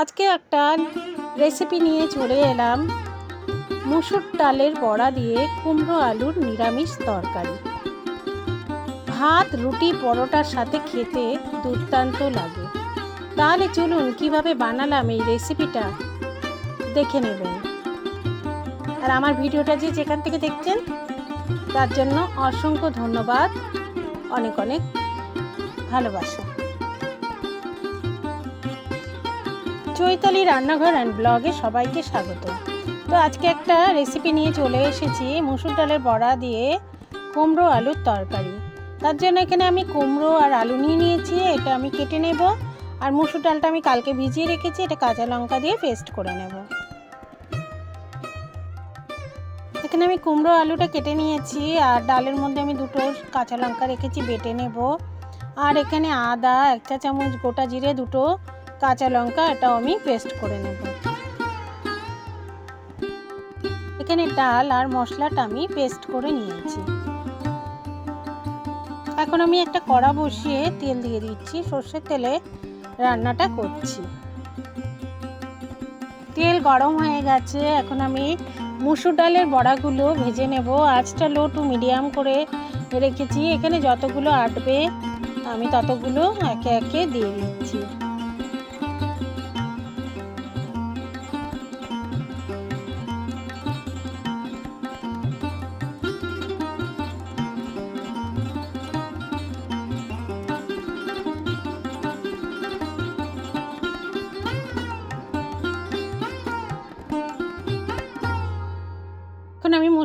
আজকে একটা রেসিপি নিয়ে চলে এলাম। মুসুর ডালের বড়া দিয়ে কুমড়ো আলুর নিরামিষ তরকারি। ভাত, রুটি, পরোটার সাথে খেতে দুর্দান্ত লাগে। তাহলে চলুন কীভাবে বানালাম এই রেসিপিটা দেখে নেবেন। আর আমার ভিডিওটা যে যেখান থেকে দেখছেন, তার জন্য অসংখ্য ধন্যবাদ। অনেক অনেক ভালোবাসা। চৈতালি রান্নাঘর অ্যান্ড ব্লগে সবাইকে স্বাগত। তো আজকে একটা রেসিপি নিয়ে চলে এসেছি, মুসুর ডালের বড়া দিয়ে কুমড়ো আলুর তরকারি। তার জন্য এখানে আমি কুমড়ো আর আলু নিয়ে নিয়েছি, এটা আমি কেটে নেব। আর মুসুর ডালটা আমি কালকে ভিজিয়ে রেখেছি, এটা কাঁচা লঙ্কা দিয়ে পেস্ট করে নেব। এখানে আমি কুমড়ো আলুটা কেটে নিয়েছি, আর ডালের মধ্যে আমি দুটো কাঁচা লঙ্কা রেখেছি, বেটে নেব। আর এখানে আদা, এক চা চামচ গোটা জিরে, দুটো কাঁচা লঙ্কা, এটাও আমি পেস্ট করে নেব। এখানে ডাল আর মশলাটা আমি পেস্ট করে নিয়েছি। এখন আমি একটা কড়া বসিয়ে তেল দিয়ে দিচ্ছি, সর্ষের তেলে রান্নাটা করছি। তেল গরম হয়ে গেছে, এখন আমি মুসুর ডালের বড়াগুলো ভেজে নেব। আঁচটা লো টু মিডিয়াম করে রেখেছি, এখানে যতগুলো আটবে, আমি ততগুলো একে একে দিয়ে দিচ্ছি।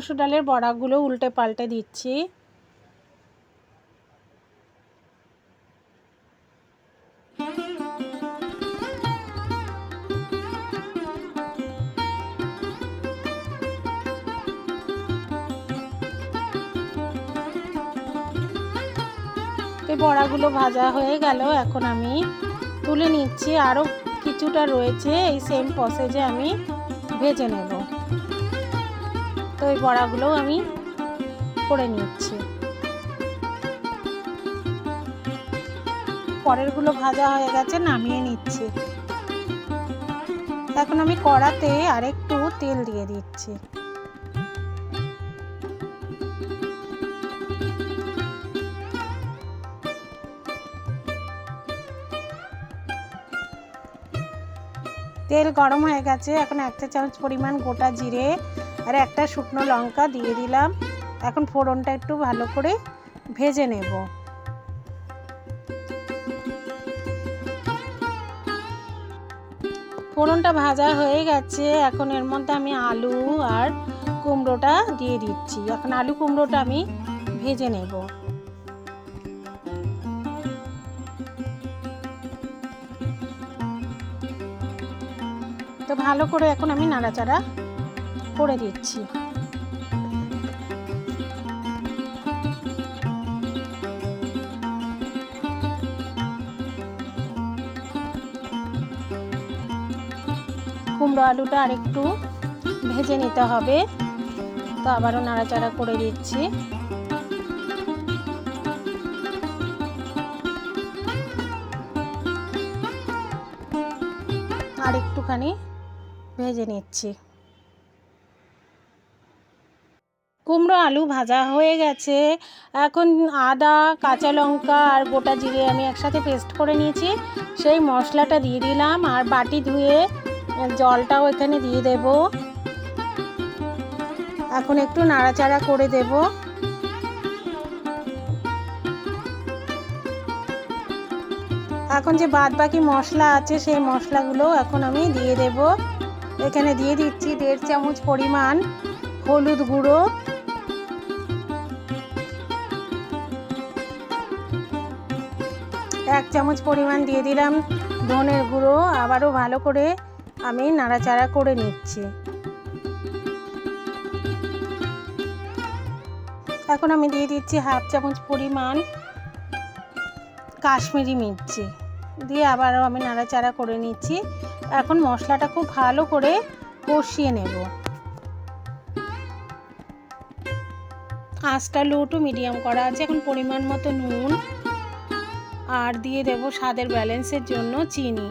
মুসুর ডালের বড়াগুলো উল্টে পাল্টে দিচ্ছি। বড়াগুলো ভাজা হয়ে গেল, এখন আমি তুলে নিচ্ছি। আরও কিছুটা রয়েছে, এই সেম প্রসেসে আমি ভেজে নেব। তো ওই বড়াগুলোও আমি করে নিচ্ছি। পরেরগুলো ভাজা হয়ে গেছে, নামিয়ে নিচ্ছি। এখন আমি কড়াতে আরেকটু তেল দিয়ে দিচ্ছি। তেল গরম হয়ে গেছে। এখন এক চা চামচ পরিমাণ গোটা জিরে আর একটা শুকনো লঙ্কা দিয়ে দিলাম। এখন ফোড়নটা একটু ভালো করে ভেজে নেব। ফোড়নটা ভাজা হয়ে গেছে। এখন এর মধ্যে আমি আলু আর কুমড়োটা দিয়ে দিচ্ছি। এখন আলু কুমড়োটা আমি ভেজে নেব। তো ভালো করে এখন আমি নাড়াচাড়া করে দিচ্ছি। কুমড়ো আলুটা আরেকটু ভেজে নিতে হবে। তো আবারও নাড়াচাড়া করে দিচ্ছি। আর একটুখানি ভেজে নিচ্ছি। কুমড়ো আলু ভাজা হয়ে গেছে। এখন আদা, কাঁচা লঙ্কা আর গোটা জিরে আমি একসাথে পেস্ট করে নিয়েছি। সেই মশলাটা দিয়ে দিলাম আর বাটি ধুয়ে জলটাও এখানে দিয়ে দেব। এখন একটু নাড়াচাড়া করে দেব। এখন যে বাদ বাকি মশলা আছে সেই মশলাগুলো এখন আমি দিয়ে দেব। এখানে দিয়ে দিচ্ছি দেড় চামচ পরিমাণ হলুদ গুঁড়ো। এক চামচ পরিমাণ দিয়ে দিলাম ধনের গুঁড়ো। আবারও ভালো করে আমি নাড়াচাড়া করে নিচ্ছি। এখন আমি দিয়ে দিচ্ছি হাফ চামচ পরিমাণ কাশ্মীরি মির্চি। দিয়ে আবারও আমি নাড়াচাড়া করে নিচ্ছি। এখন মশলাটা খুব ভালো করে কষিয়ে নেব। আঁচটা লো টু মিডিয়াম করা আছে, এখন পরিমাণ মতো নুন আর দিয়ে দেব স্বাদের ব্যালেন্সের জন্য চিনি।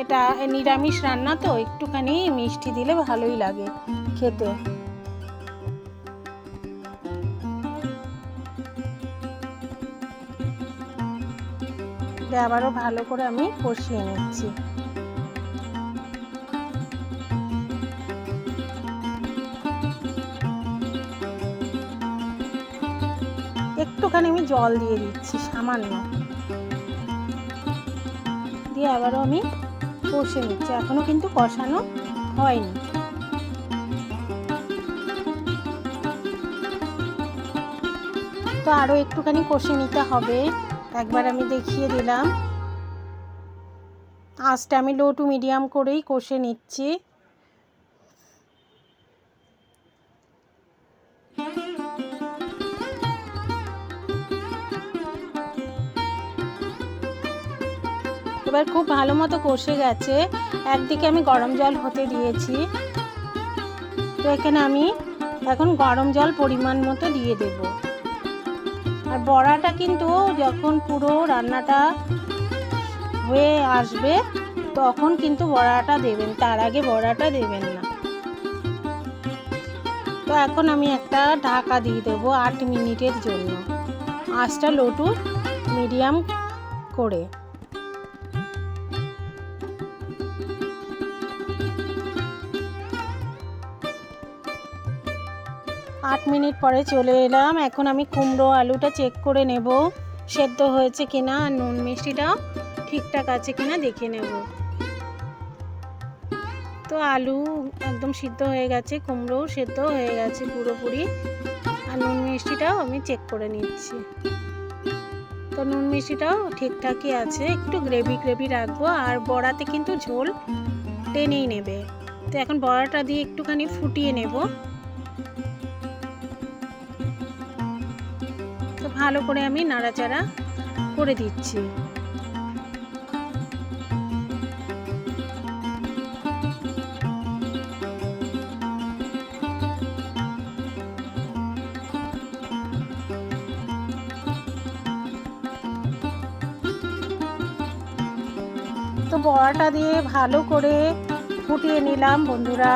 এটা নিরামিষ রান্না তো, একটুখানি মিষ্টি দিলে ভালোই লাগে খেতে। আবারও ভালো করে আমি কষিয়ে নিচ্ছি। একটুখানি আমি জল দিয়ে দিচ্ছি, সামান্য। দিয়ে আবারও আমি কষে নিচ্ছি। এখনও কিন্তু কষানো হয়নি। তো আরও একটুখানি কষে নিতে হবে। একবার আমি দেখিয়ে দিলাম। আঁচটা আমি লো টু মিডিয়াম করেই কষে নিচ্ছি। এবার খুব ভালো মতো কষে গেছে। একদিকে আমি গরম জল হতে দিয়েছি। তো এখানে আমি এখন গরম জল পরিমাণ মতো দিয়ে দেব। আর বড়াটা কিন্তু যখন পুরো রান্নাটা হয়ে আসবে, তখন কিন্তু বড়াটা দেবেন। তার আগে বড়াটা দেবেন না। তো এখন আমি একটা ঢাকা দিয়ে দেবো আট মিনিটের জন্য। আঁচটা লো টু মিডিয়াম করে। আট মিনিট পরে চলে এলাম। এখন আমি কুমড়ো আলুটা চেক করে নেব। সেদ্ধ হয়েছে কিনা আর নুন মিষ্টিটা ঠিকঠাক আছে কিনা দেখে নেব। তো আলু একদম সিদ্ধ হয়ে গেছে কুমড়োও সেদ্ধ হয়ে গেছে পুরোপুরি। আর নুন মিষ্টিটাও আমি চেক করে নিচ্ছি। তো নুন মিষ্টিটাও ঠিকঠাকই আছে। একটু গ্রেভি গ্রেভি রাখব আর বড়াতে কিন্তু ঝোল টেনেই নেবে। তো এখন বড়াটা দিয়ে একটুখানি ফুটিয়ে নেব। ভালো করে আমি নাড়াচাড়া করে দিচ্ছি। তো বড়াটা দিয়ে ভালো করে ফুটিয়ে নিলাম বন্ধুরা।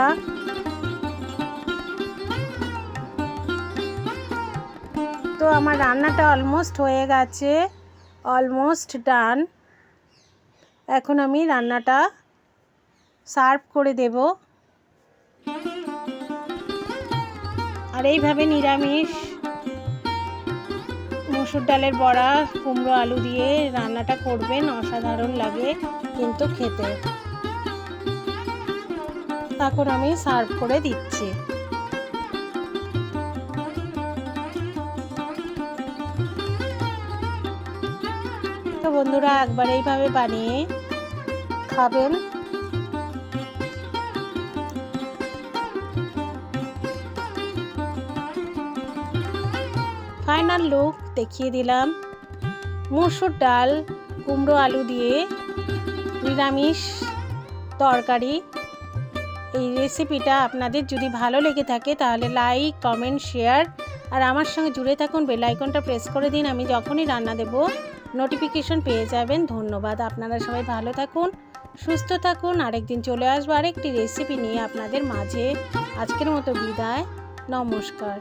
তো আমার রান্নাটা অলমোস্ট হয়ে গেছে অলমোস্ট ডান এখন আমি রান্নাটা সার্ভ করে দেব। আর এইভাবে নিরামিষ, মসুর ডালের বড়া, কুমড়ো আলু দিয়ে রান্নাটা করবেন, অসাধারণ লাগে কিন্তু খেতে। এখন আমি সার্ভ করে দিচ্ছি। তো বন্ধুরা, একবার এইভাবে বানিয়ে খাবেন। ফাইনাল লুক দেখিয়ে দিলাম। মুসুর ডাল, কুমড়ো আলু দিয়ে নিরামিষ তরকারি। এই রেসিপিটা আপনাদের যদি ভালো লেগে থাকে, তাহলে লাইক কমেন্ট শেয়ার আর আমার সঙ্গে জুড়ে থাকুন। বেল আইকনটা প্রেস করে দিন, আমি যখনই রান্না দেব। নোটিফিকেশন পেয়ে যাবেন। ধন্যবাদ আপনারা সবাই ভালো থাকুন, সুস্থ থাকুন। আরেকদিন চলে আসব আরেকটি রেসিপি নিয়ে আপনাদের মাঝে। আজকের মতো বিদায়, নমস্কার।